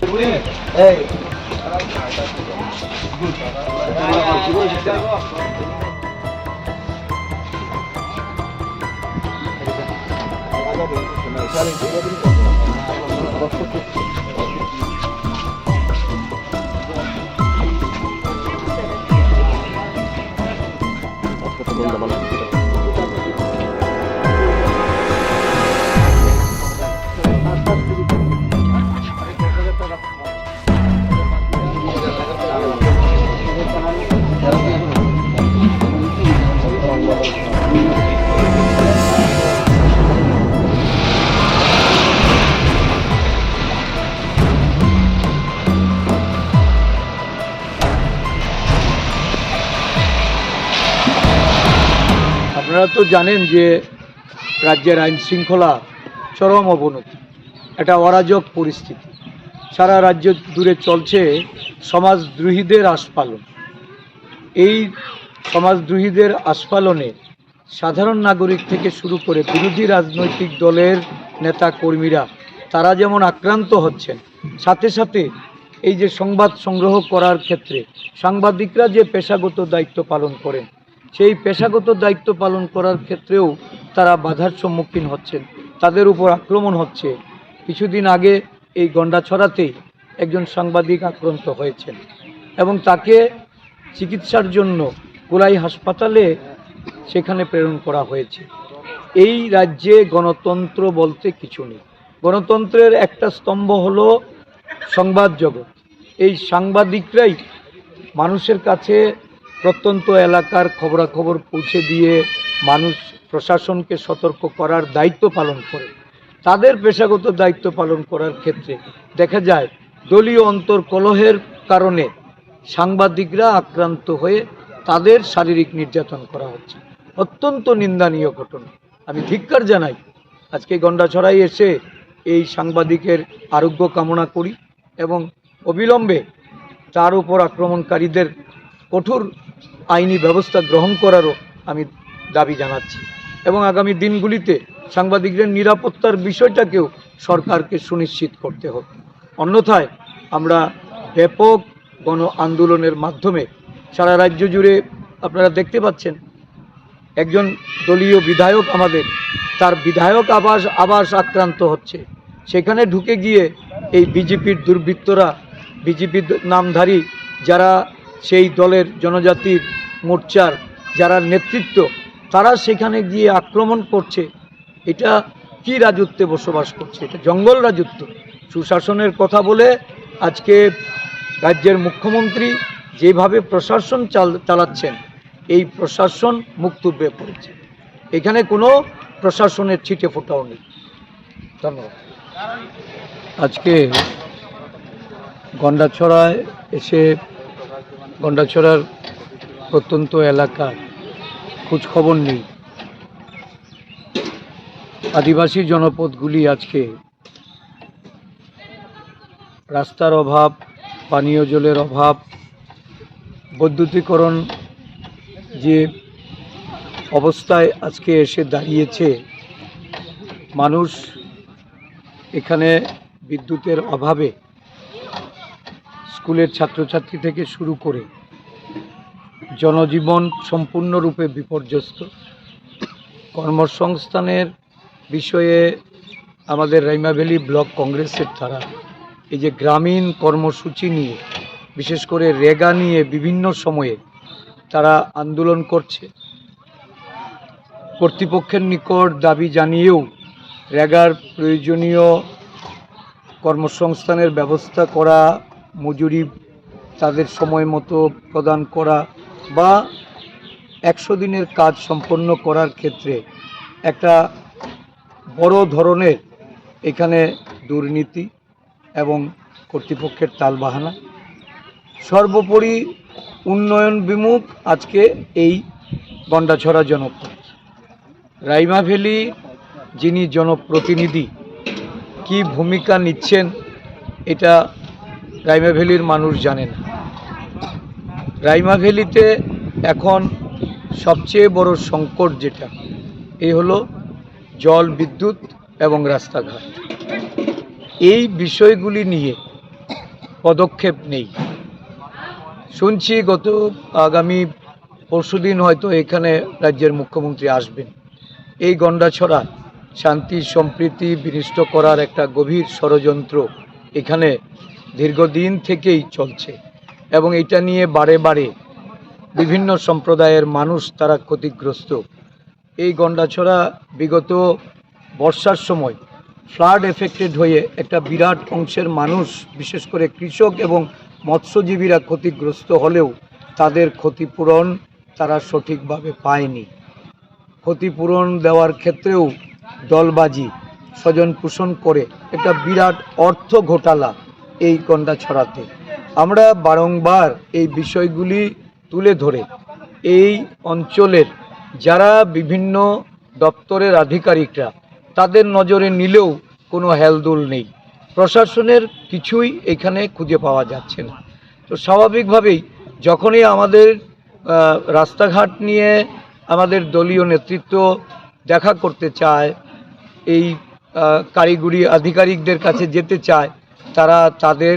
Ei. Hey. আপনারা তো জানেন যে রাজ্যের আইন শৃঙ্খলা চরম অবনতি এটা অরাজক পরিস্থিতি। সারা রাজ্য দূরে চলছে সমাজদ্রোহীদের আস্ফালন। এই সমাজদ্রোহীদের আস্ফালনে সাধারণ নাগরিক থেকে শুরু করে বিরোধী রাজনৈতিক দলের নেতা কর্মীরা তারা যেমন আক্রান্ত হচ্ছেন, সাথে সাথে এই যে সংবাদ সংগ্রহ করার ক্ষেত্রে সাংবাদিকরা যে পেশাগত দায়িত্ব পালন করেন সেই পেশাগত দায়িত্ব পালন করার ক্ষেত্রেও তারা বাধার সম্মুখীন হচ্ছেন। তাদের উপর আক্রমণ হচ্ছে। কিছুদিন আগে এই গন্ডাছড়াতেই একজন সাংবাদিক আক্রান্ত হয়েছেন এবং তাকে চিকিৎসার জন্য গোলাই হাসপাতালে সেখানে প্রেরণ করা হয়েছে। এই রাজ্যে গণতন্ত্র বলতে কিছু নেই। গণতন্ত্রের একটা স্তম্ভ হলো সংবাদ জগৎ। এই সাংবাদিকরাই মানুষের কাছে প্রত্যন্ত এলাকার খবরাখবর পৌঁছে দিয়ে মানুষ প্রশাসনকে সতর্ক করার দায়িত্ব পালন করে। তাদের পেশাগত দায়িত্ব পালন করার ক্ষেত্রে দেখা যায়, দলীয় অন্তর্কলহের কারণে সাংবাদিকরা আক্রান্ত হয়ে তাদের শারীরিক নির্যাতন করা হচ্ছে। অত্যন্ত নিন্দনীয় ঘটনা। আমি ধিক্কার জানাই, আজকে গন্ডাছড়াই এসে এই সাংবাদিকের আরোগ্য কামনা করি এবং অবিলম্বে তার উপর আক্রমণকারীদের কঠোর আইনি ব্যবস্থা গ্রহণ করারও আমি দাবি জানাচ্ছি এবং আগামী দিনগুলিতে সাংবাদিকদের নিরাপত্তার বিষয়টাকেও সরকারকে সুনিশ্চিত করতে হবে অন্যথায় আমরা ব্যাপক গণ আন্দোলনের মাধ্যমে সারা রাজ্য জুড়ে আপনারা দেখতে পাচ্ছেন, একজন দলীয় বিধায়ক আমাদের, তার বিধায়ক আবাস আবাস আক্রান্ত হচ্ছে। সেখানে ঢুকে গিয়ে এই বিজেপির দুর্বৃত্তরা, বিজেপির নামধারী যারা সেই দলের জনজাতির মোর্চার যারা নেতৃত্ব, তারা সেখানে গিয়ে আক্রমণ করছে। এটা কি রাজত্বে বসবাস করছে? এটা জঙ্গল রাজত্ব। সুশাসনের কথা বলে আজকে রাজ্যের মুখ্যমন্ত্রী যেভাবে প্রশাসন চাল চালাচ্ছেন, এই প্রশাসন মুক্তব্যে পড়েছে। এখানে কোনো প্রশাসনের ছিটে ফোটাও নেই। ধন্যবাদ। আজকে গন্ডাছড়ায় এসে গন্ডাছড়ার প্রত্যন্ত এলাকার খোঁজ খবর নেই। আদিবাসী জনপদগুলি আজকে রাস্তার অভাব, পানীয় জলের অভাব, বৈদ্যুতিকরণ যে অবস্থায় আজকে এসে দাঁড়িয়েছে, মানুষ এখানে বিদ্যুতের অভাবে স্কুলের ছাত্রছাত্রী থেকে শুরু করে জনজীবন সম্পূর্ণরূপে বিপর্যস্ত। কর্মসংস্থানের বিষয়ে আমাদের রাইমা ভ্যালি ব্লক কংগ্রেসের দ্বারা এই যে গ্রামীণ কর্মসূচি নিয়ে, বিশেষ করে রেগা নিয়ে বিভিন্ন সময়ে তারা আন্দোলন করছে। কর্তৃপক্ষের নিকট দাবি জানিয়েও রেগার প্রয়োজনীয় কর্মসংস্থানের ব্যবস্থা করা মজুরি তাদের সময় মতো প্রদান করা বা একশো দিনের কাজ সম্পন্ন করার ক্ষেত্রে একটা বড় ধরনের এখানে দুর্নীতি এবং কর্তৃপক্ষের তালবাহানা। সর্বোপরি উন্নয়ন বিমুখ আজকে এই গন্ডাছড়া জনপদ। রাইমা ভ্যালি যিনি জনপ্রতিনিধি, কি ভূমিকা নিচ্ছেন এটা রাইমা ভ্যালির মানুষ জানে না রাইমা ভ্যালিতে এখন সবচেয়ে বড় সংকট যেটা, এই হলো জল, বিদ্যুৎ এবং রাস্তাঘাট। এই বিষয়গুলি নিয়ে পদক্ষেপ নেই। শুনছি গত আগামী পরশুদিন হয়তো এখানে রাজ্যের মুখ্যমন্ত্রী আসবেন। এই গন্ডাছড়া শান্তি, সম্প্রীতি বিনিষ্ট করার একটা গভীর ষড়যন্ত্র এখানে দীর্ঘদিন থেকেই চলছে এবং এটা নিয়ে বারে বারে বিভিন্ন সম্প্রদায়ের মানুষ তারা ক্ষতিগ্রস্ত। এই গন্ডাছড়া বিগত বর্ষার সময় ফ্লাড এফেক্টেড হয়ে একটা বিরাট অংশের মানুষ, বিশেষ করে কৃষক এবং মৎস্যজীবীরা ক্ষতিগ্রস্ত হলেও তাদের ক্ষতিপূরণ তারা সঠিকভাবে পায়নি। ক্ষতিপূরণ দেওয়ার ক্ষেত্রেও দলবাজি স্বজন পোষণ করে একটা বিরাট অর্থ ঘোটালা এই গন্ডা ছড়াতে। আমরা বারংবার এই বিষয়গুলি তুলে ধরে। এই অঞ্চলের যারা বিভিন্ন দপ্তরের আধিকারিকরা, তাদের নজরে নিলেও কোনো হেলদোল নেই। প্রশাসনের কিছুই এখানে খুঁজে পাওয়া যাচ্ছে না। তো স্বাভাবিকভাবেই যখনই আমাদের রাস্তাঘাট নিয়ে আমাদের দলীয় নেতৃত্ব দেখা করতে চায়, এই কারিগরি আধিকারিকদের কাছে যেতে চায় তারা তাদের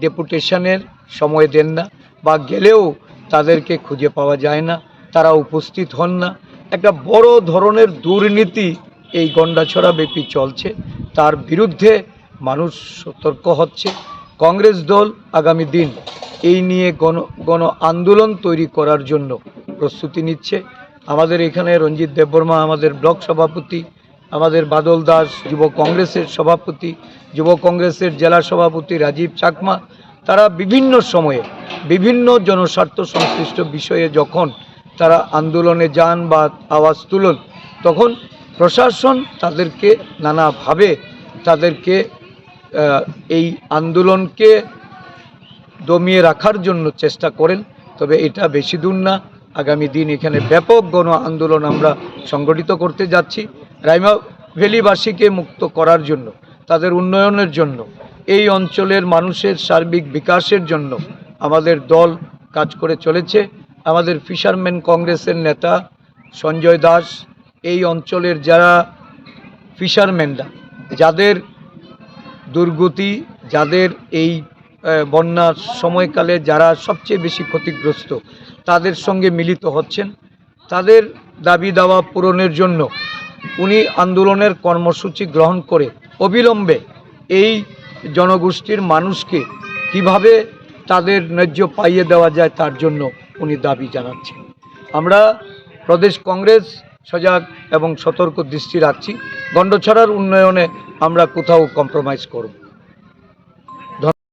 ডেপুটেশনের সময় দেন না বা গেলেও তাদেরকে খুঁজে পাওয়া যায় না, তারা উপস্থিত হন না। একটা বড় ধরনের দুর্নীতি এই গন্ডাছড়া ব্যাপী চলছে। তার বিরুদ্ধে মানুষ সতর্ক হচ্ছে। কংগ্রেস দল আগামী দিন এই নিয়ে গণ গণ আন্দোলন তৈরি করার জন্য প্রস্তুতি নিচ্ছে। আমাদের এখানে রঞ্জিত দেববর্মা, আমাদের ব্লক সভাপতি, আমাদের বাদল দাস, যুব কংগ্রেসের সভাপতি যুব কংগ্রেসের জেলা সভাপতি রাজীব চাকমা, তারা বিভিন্ন সময়ে বিভিন্ন জনস্বার্থ সংশ্লিষ্ট বিষয়ে যখন তারা আন্দোলনে যান বা আওয়াজ তুলন, তখন প্রশাসন তাদেরকে নানাভাবে তাদেরকে এই আন্দোলনকে দমিয়ে রাখার জন্য চেষ্টা করেন। তবে এটা বেশি দূর না। আগামী দিন এখানে ব্যাপক গণ আন্দোলন আমরা সংগঠিত করতে যাচ্ছি। রাইমা ভ্যালিবাসীকে মুক্ত করার জন্য। তাদের উন্নয়নের জন্য, এই অঞ্চলের মানুষের সার্বিক বিকাশের জন্য আমাদের দল কাজ করে চলেছে। আমাদের ফিশারম্যান কংগ্রেসের নেতা সঞ্জয় দাস, এই অঞ্চলের যারা ফিশারম্যানরা, যাদের দুর্গতি, যাদের এই বন্যার সময়কালে যারা সবচেয়ে বেশি ক্ষতিগ্রস্ত, তাদের সঙ্গে মিলিত হচ্ছেন। তাদের দাবি দাওয়া পূরণের জন্য উনি আন্দোলনের কর্মসূচি গ্রহণ করে অবিলম্বে এই জনগোষ্ঠীর মানুষকে কীভাবে তাদের ন্যায্য পাইয়ে দেওয়া যায় তার জন্য উনি দাবি জানাচ্ছেন। আমরা প্রদেশ কংগ্রেস সজাগ এবং সতর্ক দৃষ্টি রাখছি। গণ্ডছড়ার উন্নয়নে আমরা কোথাও কম্প্রোমাইজ করব